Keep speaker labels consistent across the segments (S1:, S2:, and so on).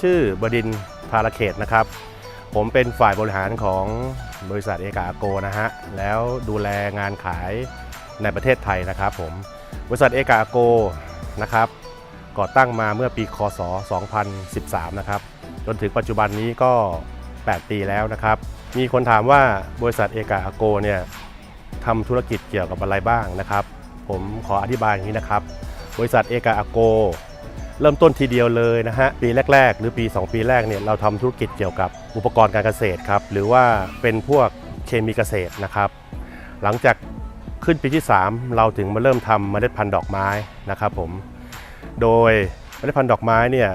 S1: ชื่อบดินทร์ภารเขตนะครับ ผมเป็นฝ่ายบริหารของบริษัทเอกาโกนะฮะ แล้วดูแลงานขายในประเทศไทยนะครับผม บริษัทเอกาโกนะครับก่อตั้งมาเมื่อปีคศ 2013 นะครับ จนถึงปัจจุบันนี้ก็ 8 ปีแล้วนะครับ มีคนถามว่าบริษัทเอกาโกเนี่ยทำธุรกิจเกี่ยวกับอะไรบ้างนะครับ ผมขออธิบายอย่างนี้นะครับ บริษัทเอกาโก เริ่มต้นทีเดียวเลยนะฮะปีแรก ๆ หรือปี 2 ปีแรกเนี่ยเราทำธุรกิจเกี่ยวกับอุปกรณ์การเกษตรครับหรือว่าเป็นพวกเคมีเกษตรนะครับ หลังจากขึ้นปีที่ 3 เราถึงมาเริ่มทำเมล็ดพันธุ์ดอกไม้นะครับผมโดยเมล็ดพันธุ์ดอกไม้เนี่ย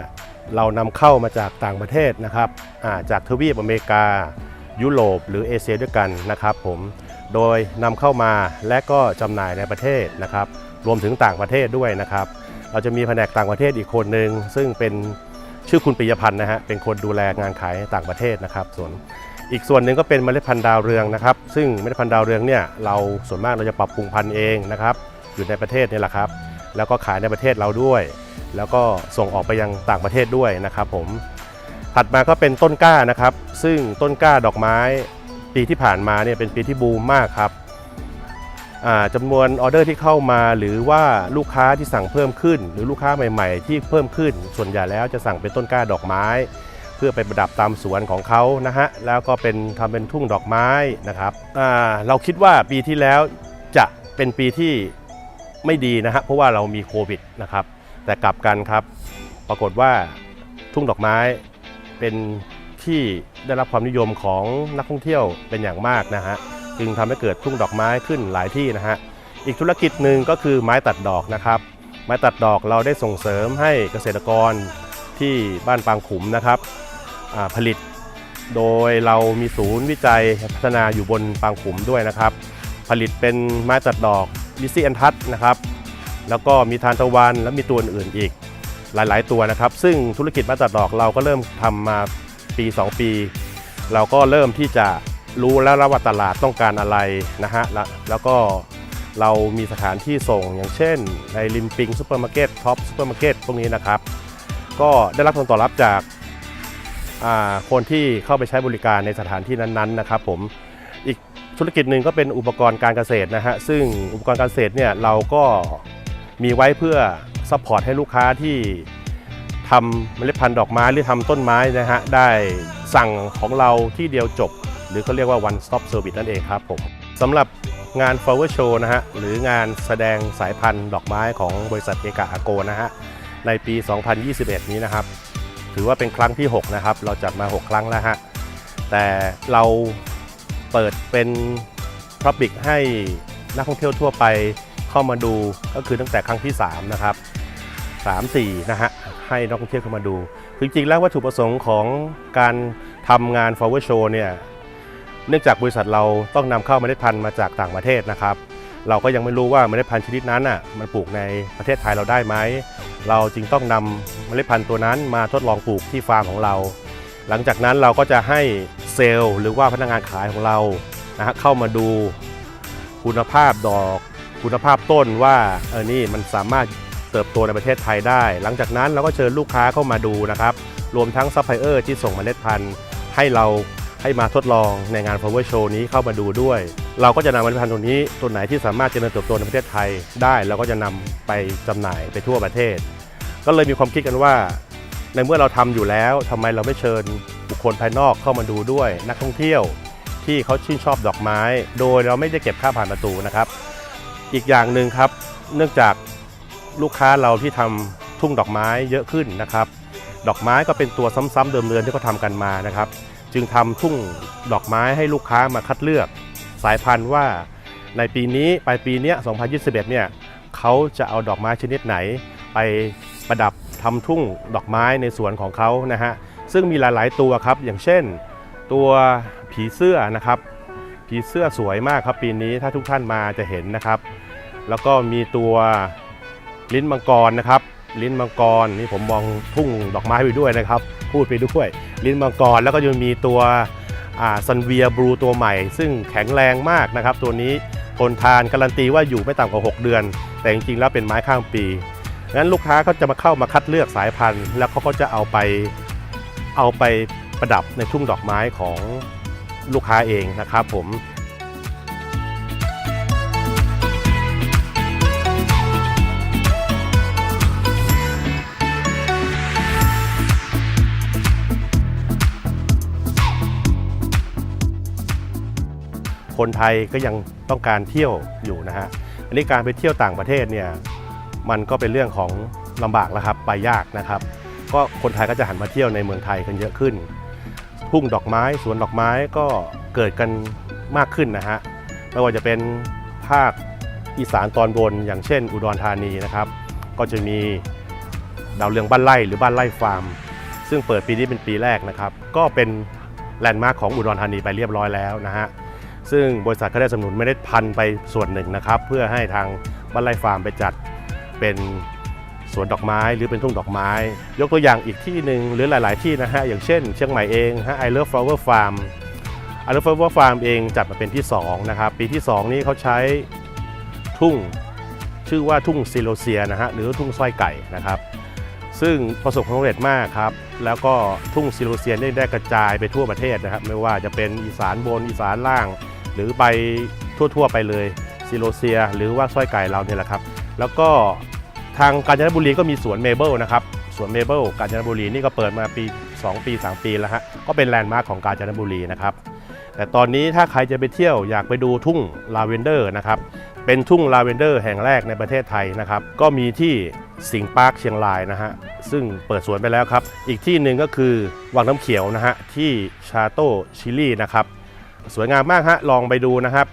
S1: เรานำเข้ามาจากต่างประเทศนะครับาจากทวีปอเมริกา ยุโรปหรือเอเชียด้วยกันนะครับผมโดยนำเข้ามาและก็จำหน่ายในประเทศนะครับ รวมถึงต่างประเทศด้วยนะครับ เราจะมีแผนกต่างประเทศอีกคนหนึ่งซึ่งเป็นชื่อคุณปิยพันธ์นะฮะเป็นคนดูแลงานขายต่างประเทศนะครับ ส่วนอีกส่วนหนึ่งก็เป็นเมล็ดพันธุ์ดาวเรืองนะครับ ซึ่งเมล็ดพันธุ์ดาวเรืองเนี่ยเราส่วนมากเราจะปรับปรุงพันธุ์เองนะครับ อยู่ในประเทศนี่แหละครับ แล้วก็ขายในประเทศเราด้วย แล้วก็ส่งออกไปยังต่างประเทศด้วยนะครับ ผมถัดมาก็เป็นต้นกล้านะครับ ซึ่งต้นกล้าดอกไม้ปีที่ผ่านมาเนี่ยเป็นปีที่บูมมากครับ จำนวนออเดอร์ที่เข้ามาหรือว่าลูกค้าที่สั่งเพิ่มขึ้น หรือลูกค้าใหม่ ๆ ที่เพิ่มขึ้น ส่วนใหญ่แล้วจะสั่งเป็นต้นกล้าดอกไม้ เพื่อไปประดับตามสวนของเขานะฮะแล้วก็เป็นทำเป็นทุ่งดอกไม้นะครับเราคิดว่าปีที่แล้วจะเป็นปีที่ไม่ดีนะฮะเพราะว่าเรามีโควิดนะครับ แต่กลับกันครับปรากฏว่าทุ่งดอกไม้เป็นที่ได้รับความนิยมของนักท่องเที่ยวเป็นอย่างมากนะฮะ จึงทำให้เกิดทุ่งดอกไม้ขึ้นหลายที่นะฮะอีกธุรกิจหนึ่งก็คือไม้ตัดดอกนะครับ ไม้ตัดดอกเราได้ส่งเสริมให้เกษตรกรที่บ้านปางขุมนะครับผลิต โดยเรามีศูนย์วิจัยพัฒนาอยู่บนปางขุมด้วยนะครับ ผลิตเป็นไม้ตัดดอกลิซี่แอนทัสนะครับแล้วก็มีทานตะวันและมีตัวอื่นอีกหลาย ๆ ตัวนะครับ ซึ่งธุรกิจไม้ตัดดอกเราก็เริ่มทำมาปี 2 ปี เราก็เริ่มที่จะ รู้แล้วว่าตลาดต้องการอะไรนะฮะแล้วแล้วก็เรามีสถานที่ส่งอย่างเช่น ในริมปิงซูเปอร์มาร์เก็ตท็อปซูเปอร์มาร์เก็ตพวกนี้นะครับ ก็ได้รับผลตอบรับจากาคนที่เข้าไปใช้บริการในสถานที่นั้นๆนะครับผมอีกธุรกิจหนึ่งก็เป็นอุปกรณ์การเกษตรนะฮะซึ่งอุปกรณ์การเกษตรเนี่ยเราก็มีไว้เพื่อซัพพอร์ตให้ลูกค้าที่ทำเมล็ดพันธุ์ดอกไม้หรือทำต้นไม้นะฮะได้สั่งของเราที่เดียวจบ หรือเขาเรียกว่า one stop service นั่นเองครับผมสำหรับงาน flower show นะฮะหรืองานแสดงสายพันธุ์ดอกไม้ของบริษัทเอกาอาโกนะฮะในปี 2021 นี้นะครับ ถือว่าเป็นครั้งที่ 6 นะครับ เราจัดมา 6 ครั้งแล้วฮะแต่เราเปิดเป็น Public ให้นักท่องเที่ยวทั่วไปเข้ามาดูก็คือตั้งแต่ครั้งที่ 3 นะครับ 3 4 นะฮะให้นักท่องเที่ยวเข้ามาดู จริงๆแล้ววัตถุประสงค์ของการทำงาน Flower Show เนี่ย เนื่องจากบริษัทเราต้องนำเข้าเมล็ดพันธุ์มาจากต่างประเทศนะครับ เราก็ยังไม่รู้ว่าเมล็ดพันธุ์ชนิดนั้นอะมันปลูกในประเทศไทยเราได้ไหม เราจึงต้องนำเมล็ดพันธุ์ตัวนั้นมาทดลองปลูกที่ฟาร์มของเรา หลังจากนั้นเราก็จะให้เซลล์หรือว่าพนักงานขายของเรานะฮะเข้ามาดูคุณภาพดอก คุณภาพต้นว่าเออนี่มันสามารถเติบโตในประเทศไทยได้ หลังจากนั้นเราก็เชิญลูกค้าเข้ามาดูนะครับ รวมทั้งซัพพลายเออร์ที่ส่งเมล็ดพันธุ์ให้เรา ให้มาทดลองในงาน Power Show นี้เข้ามาดูด้วย เราก็จะนำเมล็ดพันธุ์ตัวนี้ตัวไหนที่สามารถเจริญเติบโตในประเทศไทยได้เราก็จะนำไปจำหน่ายไปทั่วประเทศ ก็เลยมีความคิดกันว่า ในเมื่อเราทำอยู่แล้วทำไมเราไม่เชิญบุคคลภายนอกเข้ามาดูด้วย นักท่องเที่ยวที่เขาชื่นชอบดอกไม้ โดยเราไม่ได้เก็บค่าผ่านประตูนะครับ อีกอย่างหนึ่งครับ เนื่องจากลูกค้าเราที่ทำทุ่งดอกไม้เยอะขึ้นนะครับ ดอกไม้ก็เป็นตัวซ้ำๆเดิมเรือนที่เขาทำกันมานะครับ จึงทำทุ่งดอกไม้ให้ลูกค้ามาคัดเลือก สายพันธุ์ว่าในปีนี้ปลายปีนี้2021 เนี่ยเขาจะเอาดอกไม้ชนิดไหน ไปประดับทำทุ่งดอกไม้ในสวนของเขานะฮะซึ่งมีหลาย ๆ ตัวครับ อย่างเช่น ตัวผีเสื้อนะครับ ผีเสื้อสวยมากครับปีนี้ถ้าทุกท่านมาจะเห็นนะครับ แล้วก็มีตัวลิ้นมังกรนะครับ ลิ้นมังกรนี่ผมมองทุ่งดอกไม้ไปด้วยนะครับ พูดไปด้วย ลิ้นมังกรแล้วก็ยังมีตัวซันเวียบลูตัวใหม่ ซึ่งแข็งแรงมากนะครับ ตัวนี้ทนทานการันตีว่าอยู่ไม่ต่ำกว่า 6 เดือน แต่จริงๆแล้วเป็นไม้ข้ามปีงั้นลูกค้าก็จะมาเข้ามาคัดเลือกสายพันธุ์ แล้วเขาก็จะเอาไปเอาไปประดับในทุ่งดอกไม้ของลูกค้าเองนะครับผม คนไทยก็ยังต้องการเที่ยวอยู่นะฮะอันนี้การไปเที่ยวต่างประเทศเนี่ยมันก็เป็นเรื่องของลำบากแล้วครับไปยากนะครับ ก็คนไทยก็จะหันมาเที่ยวในเมืองไทยกันเยอะขึ้นทุ่งดอกไม้สวนดอกไม้ก็เกิดกันมากขึ้นนะฮะไม่ว่าจะเป็นภาคอีสานตอนบน อย่างเช่น อุดรธานีนะครับ ก็จะมีดาวเรืองบ้านไร่หรือบ้านไร่ฟาร์ม ซึ่งเปิดปีนี้เป็นปีแรกนะครับ ก็เป็นแลนด์มาร์คของอุดรธานีไปเรียบร้อยแล้วนะฮะ ซึ่งบริษัทก็ได้สนับสนุนเมล็ดพันธุ์ไปส่วนหนึ่งนะครับ เพื่อให้ทางบ้านไร่ฟาร์มไปจัดเป็นสวนดอกไม้หรือเป็นทุ่งดอกไม้ ยกตัวอย่างอีกที่หนึ่งหรือหลาย ๆ ที่นะฮะอย่างเช่น เชียงใหม่เองฮะ I Love Flower Farm I Love Flower Farm เองจัดมาเป็นที่2นะครับปีที่ 2 นี้เขาใช้ทุ่งชื่อว่าทุ่งซิโลเซียนะฮะหรือทุ่งสร้อยไก่นะครับ ซึ่งประสบความสำเร็จมากครับ แล้วก็ทุ่งซิโลเซียได้กระจายไปทั่วประเทศนะครับ ไม่ว่าจะเป็นอีสานบนอีสานล่าง หรือไปทั่วๆไปเลยซิโลเซีย หรือว่าสร้อยไก่เราเนี่ยแหละครับ แล้วก็ทางกาญจนบุรีก็มีสวนเมเบิลนะครับสวนเมเบิลกาญจนบุรีนี่ก็เปิดมาปี 2 ปี 3 ปีแล้วฮะก็เป็นแลนด์มาร์คของกาญจนบุรีนะครับแต่ตอนนี้ถ้าใครจะไปเที่ยวอยากไปดูทุ่งลาเวนเดอร์นะครับเป็นทุ่งลาเวนเดอร์แห่งแรกในประเทศไทยนะครับก็มีที่สิงห์ปาร์คเชียงรายนะฮะซึ่งเปิดสวนไปแล้วครับ อีกที่หนึ่งก็คือวังน้ำเขียวนะฮะที่ชาโต้ชิลี่นะครับ สวยงามมากฮะลองไปดูนะครับ